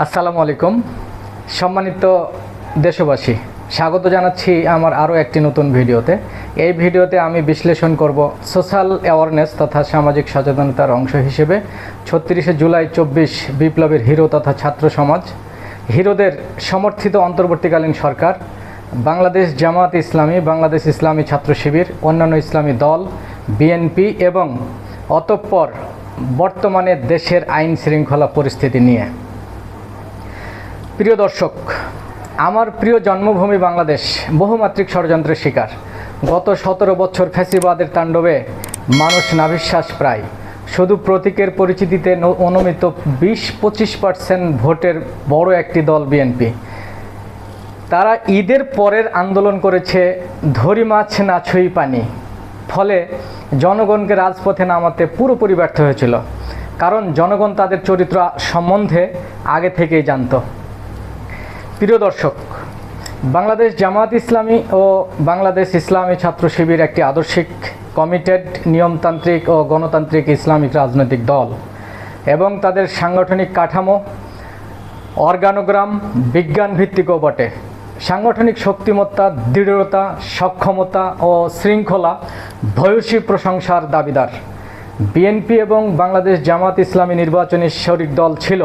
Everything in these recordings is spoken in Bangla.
আসসালামু আলাইকুম। সম্মানিত দেশবাসী, স্বাগত জানাচ্ছি আমার আরও একটি নতুন ভিডিওতে। এই ভিডিওতে আমি বিশ্লেষণ করব সোশ্যাল অ্যাওয়ারনেস তথা সামাজিক সচেতনতার অংশ হিসেবে ছত্রিশে জুলাই চব্বিশ বিপ্লবের হিরো তথা ছাত্র সমাজ, হিরোদের সমর্থিত অন্তর্বর্তীকালীন সরকার, বাংলাদেশ জামাত ইসলামী, বাংলাদেশ ইসলামী ছাত্র শিবির, অন্যান্য ইসলামী দল, বিএনপি এবং অতঃপর বর্তমানে দেশের আইন শৃঙ্খলা পরিস্থিতি নিয়ে। প্রিয় দর্শক, আমার প্রিয় জন্মভূমি বাংলাদেশ, বহুমাত্রিক ষড়যন্ত্রের শিকার। গত সতেরো বছর ফ্যাসিবাদের তাণ্ডবে মানুষ নাভিশ্বাস প্রায়। শুধু প্রতীকের পরিচিতিতে অনুমিত বিশ পঁচিশ পার্সেন্ট ভোটের বড় একটি দল বিএনপি। তারা ঈদের পরের আন্দোলন করেছে ধরি মাছ না ছুঁই পানি। ফলে জনগণকে রাজপথে নামাতে পুরোপুরি ব্যর্থ হয়েছিল। কারণ জনগণ তাদের চরিত্র সম্বন্ধে আগে থেকেই জানতো। প্রিয় দর্শক, বাংলাদেশ জামাত ইসলামী ও বাংলাদেশ ইসলামী ছাত্র শিবির একটি আদর্শিক কমিটেড নিয়মতান্ত্রিক ও গণতান্ত্রিক ইসলামিক রাজনৈতিক দল এবং তাদের সাংগঠনিক কাঠামো, অর্গানোগ্রাম, বিজ্ঞান ভিত্তিকও বটে। সাংগঠনিক শক্তিমত্তা, দৃঢ়তা, সক্ষমতা ও শৃঙ্খলা ভয়সী প্রশংসার দাবিদার। বিএনপি এবং বাংলাদেশ জামাত ইসলামী নির্বাচনী শরিক দল ছিল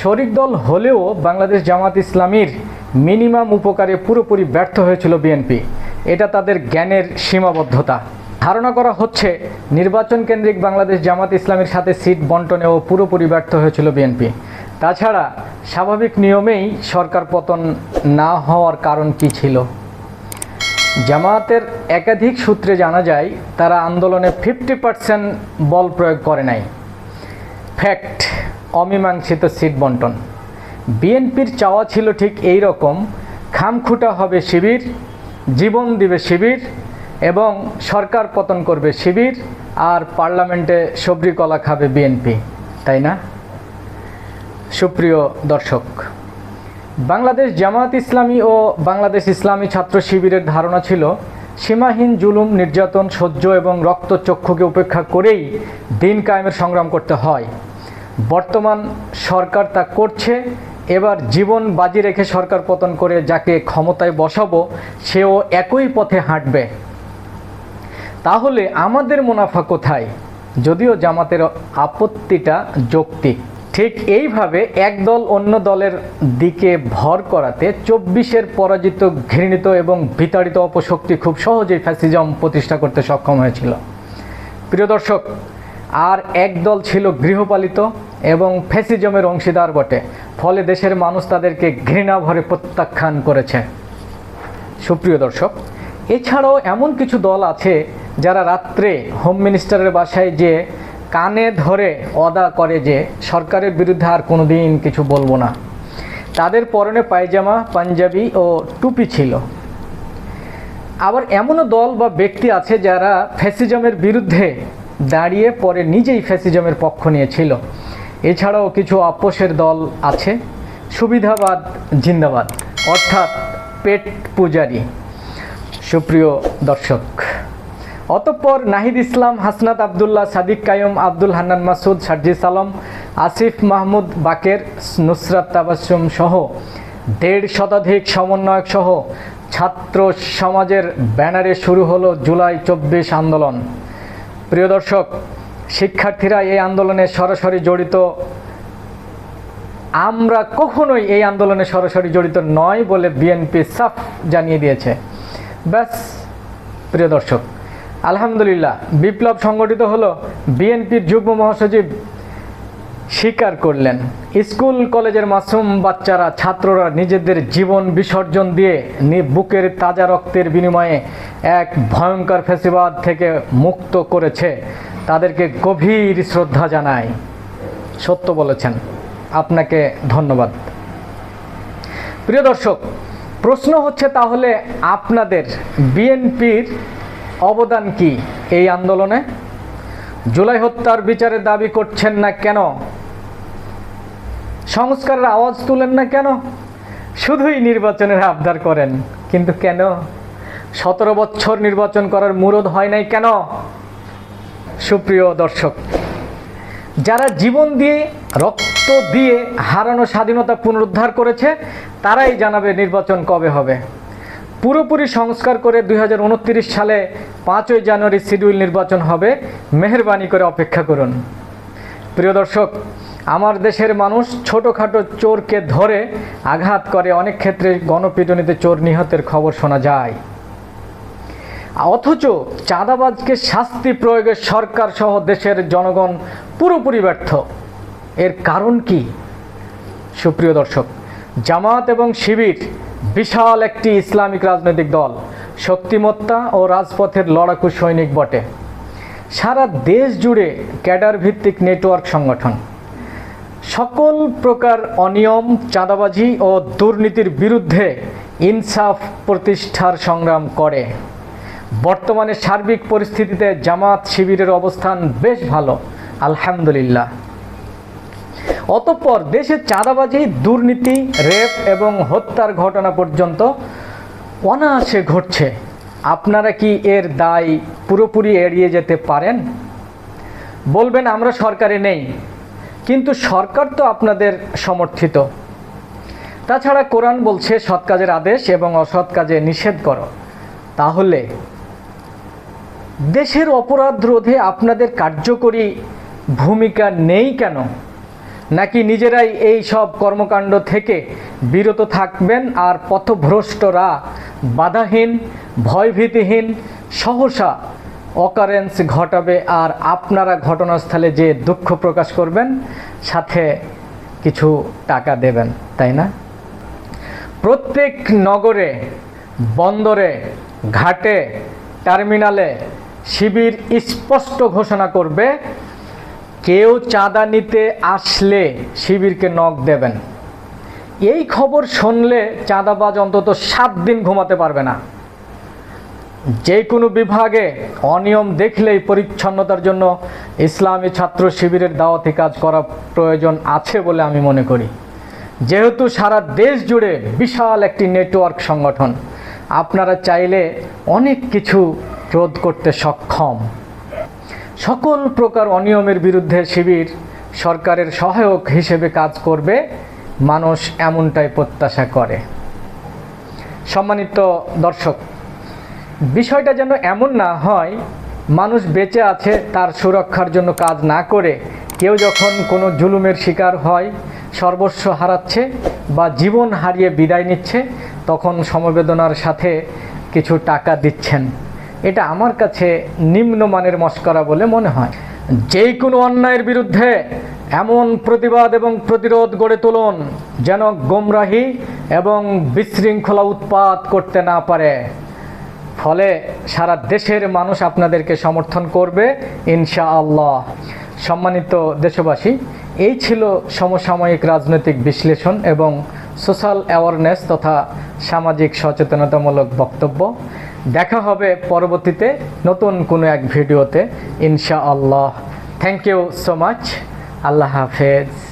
শরিক দল হলেও বাংলাদেশ জামাত ইসলামীর মিনিমাম উপকারে পুরোপুরি ব্যর্থ হয়েছিল বিএনপি। এটা তাদের জ্ঞানের সীমাবদ্ধতা। ধারণা করা হচ্ছে নির্বাচন কেন্দ্রিক বাংলাদেশ জামাত ইসলামের সাথে সিট বন্টনেও পুরোপুরি ব্যর্থ হয়েছিল বিএনপি। তাছাড়া স্বাভাবিক নিয়মেই সরকার পতন না হওয়ার কারণ কি ছিল? জামায়াতের একাধিক সূত্রে জানা যায়, তারা আন্দোলনে ফিফটি পার্সেন্ট বল প্রয়োগ করে নাই। ফ্যাক্ট। অমীমাংসিত সিট বন্টন। বিএনপির চাওয়া ছিল ঠিক এই রকম, খামখুটা হবে শিবির, জীবন দিবে শিবির এবং সরকার পতন করবে শিবির আর পার্লামেন্টে সবরি কলা খাবে বিএনপি, তাই না? সুপ্রিয় দর্শক, বাংলাদেশ জামায়াত ইসলামী ও বাংলাদেশ ইসলামী ছাত্র শিবিরের ধারণা ছিল, সীমাহীন জুলুম, নির্যাতন, সহ্য এবং রক্তচক্ষুকে উপেক্ষা করেই দিন কায়েমের সংগ্রাম করতে হয়। বর্তমান সরকার তা করছে, এবার জীবন বাজি রেখে সরকার পতন করে যাকে ক্ষমতায় বসাবো, সেও একই পথে হাঁটবে। তাহলে আমাদের মুনাফা কোথায়? যদিও জামাতের আপত্তিটা যৌক্তিক। ঠিক এইভাবে এক দল অন্য দলের দিকে ভর করাতে চব্বিশের পরাজিত, ঘৃণিত এবং বিতাড়িত অপশক্তি খুব সহজেই ফ্যাসিজম প্রতিষ্ঠা করতে সক্ষম হয়েছিল। প্রিয় দর্শক, আর এক দল ছিল গৃহপালিত এবং ফ্যাসিজমের অংশীদার বটে। ফলে দেশের মানুষ তাদেরকে ঘৃণা ভরে প্রত্যাখ্যান করেছে। সুপ্রিয় দর্শক, এছাড়াও এমন কিছু দল আছে যারা রাত্রে হোম মিনিস্টারের বাসায় যে কানে ধরে অদা করে যে সরকারের বিরুদ্ধে আর কোনো দিন কিছু বলব না। তাদের পরনে পায়জামা, পাঞ্জাবি ও টুপি ছিল। আবার এমনও দল বা ব্যক্তি আছে যারা ফ্যাসিজমের বিরুদ্ধে দাঁড়িয়ে পরে নিজেই ফ্যাসিজমের পক্ষ নিয়েছিল এছাড়াও কিছু আপোষের দল আছে। সুবিধাবাদ, জিন্দাবাদ, অর্থাৎ পেট পূজারী। সুপ্রিয় দর্শক, অতঃপর নাহিদ ইসলাম, হাসনাত আবদুল্লাহ, সাদিক কায়ুম, আব্দুল হান্নান মাসুদ, সার্জিস আলম, আসিফ মাহমুদ বাকের, নুসরাত তাবাসুম সহ দেড় শতাধিক সমন্বয়ক সহ ছাত্র সমাজের ব্যানারে শুরু হলো জুলাই চব্বিশ আন্দোলন। প্রিয় দর্শক শিক্ষার্থীরা এই আন্দোলনে সরাসরি জড়িত। আমরা কখনোই এই আন্দোলনে সরাসরি জড়িত নয় বলে বিএনপি সাফ জানিয়ে দিয়েছে। ব্যাস, প্রিয় দর্শক, আলহামদুলিল্লাহ, বিপ্লব সংগঠিত হলো, বিএনপির যুগ্ম মহাসচিব স্বীকার করলেন। স্কুল, কলেজের মাসুম বাচ্চারা, ছাত্ররা নিজেদের জীবন বিসর্জন দিয়ে বুকের তাজা রক্তের বিনিময়ে এক ভয়ঙ্কর ফেসিবাদ থেকে মুক্ত করেছে। তাদেরকে গভীর শ্রদ্ধা জানায় সত্য বলেছেন। আপনাকে ধন্যবাদ। প্রিয় দর্শক, প্রশ্ন হচ্ছে তাহলে আপনাদের বিএনপির অবদান কি এই আন্দোলনে? জুলাই হত্যার বিচারের দাবি করছেন না কেন? সংস্কারের আওয়াজ তুলেন না কেন? শুধুই নির্বাচনের আবদার করেন। কিন্তু কেন? সতেরো বছর নির্বাচন করার মুরদ হয় নাই কেন? সুপ্রিয় দর্শক, যারা জীবন দিয়ে, রক্ত দিয়ে হারানো স্বাধীনতা পুনরুদ্ধার করেছে, তারাই জানাবে নির্বাচন কবে হবে। পুরোপুরি সংস্কার করে দুই হাজার উনত্রিশ সালে পাঁচই জানুয়ারি শিডিউল নির্বাচন হবে, মেহরবানি করে অপেক্ষা করুন। প্রিয় দর্শক, আমার দেশের মানুষ ছোটোখাটো চোরকে ধরে আঘাত করে, অনেক ক্ষেত্রে গণপিটুনিতে চোর নিহতের খবর শোনা যায়। অথচ চাঁদাবাজকে শাস্তি প্রয়োগে সরকার সহ দেশের জনগণ পুরোপুরি ব্যর্থ। এর কারণ কি? সুপ্রিয় দর্শক, জামাত এবং শিবির বিশাল একটি ইসলামিক রাজনৈতিক দল, শক্তিমত্তা ও রাজপথের লড়াকু সৈনিক বটে। সারা দেশ জুড়ে ক্যাডার ভিত্তিক নেটওয়ার্ক সংগঠন। সকল প্রকার অনিয়ম, চাঁদাবাজি ও দুর্নীতির বিরুদ্ধে ইনসাফ প্রতিষ্ঠার সংগ্রাম করে। বর্তমানে সার্বিক পরিস্থিতিতে জামাত শিবিরের অবস্থান বেশ ভালো, আলহামদুলিল্লাহ। অতঃপর দেশে চাঁদাবাজি, দুর্নীতি, রেপ এবং হত্যার ঘটনা পর্যন্ত অনায়াসে ঘটছে। আপনারা কি এর দায় পুরোপুরি এড়িয়ে যেতে পারেন? বলবেন, আমরা সরকারে নেই, কিন্তু সরকার তো আপনাদের সমর্থিত। তাছাড়া কোরআন বলছে, সৎ কাজের আদেশ এবং অসৎ কাজে নিষেধ করো। তাহলে দেশের অপরাধ রোধে আপনাদের কার্যকরী ভূমিকা নেই কেন? নাকি নিজেরাই এই সব কর্মকাণ্ড থেকে বিরত থাকবেন আর পথভ্রষ্টরা বাধাহীন, ভয়ভীতিহীন, সহসা অকারেন্স ঘটাবে আর আপনারা ঘটনাস্থলে যে দুঃখ প্রকাশ করবেন, সাথে কিছু টাকা দেবেন, তাই না? প্রত্যেক নগরে, বন্দরে, ঘাটে, টার্মিনালে শিবির স্পষ্ট ঘোষণা করবে, কেউ চাঁদা নিতে আসলে শিবিরকে নখ দেবেন। এই খবর শুনলে চাঁদাবাজ অন্তত সাত দিন ঘুমাতে পারবে না। যে কোনো বিভাগে অনিয়ম দেখলেই পরিচ্ছন্নতার জন্য ইসলামী ছাত্র শিবিরের দাওয়াতি কাজ করা প্রয়োজন আছে বলে আমি মনে করি। যেহেতু সারা দেশ জুড়ে বিশাল একটি নেটওয়ার্ক সংগঠন, আপনারা চাইলে অনেক কিছু রোধ করতে সক্ষম। সকল প্রকার অনিয়মের বিরুদ্ধে শিবির সরকারের সহায়ক হিসেবে কাজ করবে, মানুষ এমনটাই প্রত্যাশা করে। সম্মানিত দর্শক, বিষয়টা যেন এমন না হয়, মানুষ বেঁচে আছে তার সুরক্ষার জন্য কাজ না করে, কেউ যখন কোনো জুলুমের শিকার হয়, সর্বস্ব হারাচ্ছে বা জীবন হারিয়ে বিদায় নিচ্ছে, তখন সমবেদনার সাথে কিছু টাকা দিচ্ছেন। এটা আমার কাছে নিম্নমানের মস্করা বলে মনে হয়। যে কোনো অন্যায়ের বিরুদ্ধে এমন প্রতিবাদ এবং প্রতিরোধ গড়ে তুলুন যেন গোমরাহি এবং বিশৃঙ্খলা উৎপাত করতে না পারে। ফলে সারা দেশের মানুষ আপনাদেরকে সমর্থন করবে, ইনশাআল্লাহ। সম্মানিত দেশবাসী, এই ছিল সমসাময়িক রাজনৈতিক বিশ্লেষণ এবং সোশ্যাল অ্যাওয়ারনেস তথা সামাজিক সচেতনতামূলক বক্তব্য। দেখা হবে পরবর্তীতে নতুন কোনো এক ভিডিওতে ইনশা আল্লাহ থ্যাংক ইউ সো মাচ আল্লাহ হাফেজ।